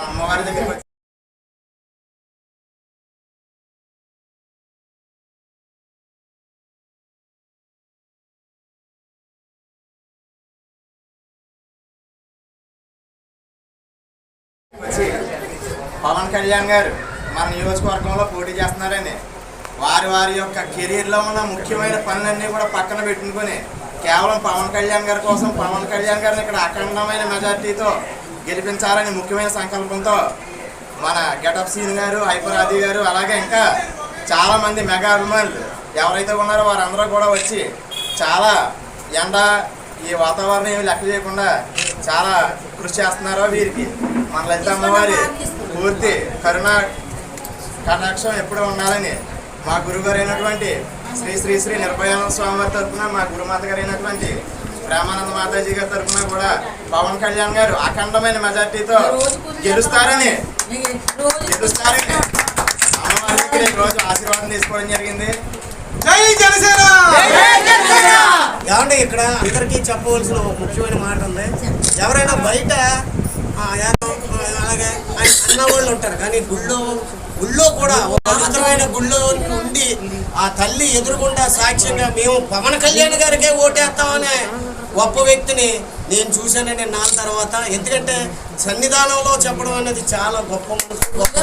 అమ్మవారి దగ్గర వచ్చి పవన్ కళ్యాణ్ గారు మన నియోజకవర్గంలో పోటీ చేస్తున్నారని వారి వారి యొక్క కెరీర్లో ఉన్న ముఖ్యమైన పనులన్నీ కూడా పక్కన పెట్టుకుని కేవలం పవన్ కళ్యాణ్ గారి కోసం పవన్ కళ్యాణ్ గారిని ఇక్కడ అఖండమైన మెజార్టీతో గెలిపించాలని ముఖ్యమైన సంకల్పంతో మన గెటప్ సీన్ గారు హైపరాది గారు అలాగే ఇంకా చాలామంది మెగా అభిమానులు ఎవరైతే ఉన్నారో వారందరూ కూడా వచ్చి చాలా ఎండ ఈ వాతావరణం ఏమి లెక్క చేయకుండా చాలా కృషి చేస్తున్నారో వీరికి. మన లలిత అమ్మవారి పూర్తి కరుణ కటాక్షం ఎప్పుడూ ఉండాలని మా గురుగారు అయినటువంటి శ్రీ శ్రీ శ్రీ నిర్భయానంద స్వామి వారి తరఫున మా గురుమాత గారు అయినటువంటి ప్రేమానంద మాతాజీ గారి తరఫున కూడా పవన్ కళ్యాణ్ గారు అఖండమైన మెజార్టీతో గెలుస్తారని గెలుస్తారని అమ్మవారి రోజు ఆశీర్వాదం తీసుకోవడం జరిగింది. జై జనసేన! ఏమంటే ఇక్కడ అందరికీ చెప్పవలసిన ఒక ముఖ్యమైన మాట ఉంది. ఎవరైనా బయట అలాగే అన్న వాళ్ళు ఉంటారు. కానీ గుళ్ళో గుళ్ళో కూడా ఒక పవిత్రమైన గుళ్ళో ఉండి ఆ తల్లి ఎదురుగుండా సాక్ష్యంగా మేము పవన్ కళ్యాణ్ గారికే ఓటేస్తామనే గొప్ప వ్యక్తిని నేను చూశానండి నాన్న తర్వాత. ఎందుకంటే సన్నిధానంలో చెప్పడం అనేది చాలా గొప్ప గొప్ప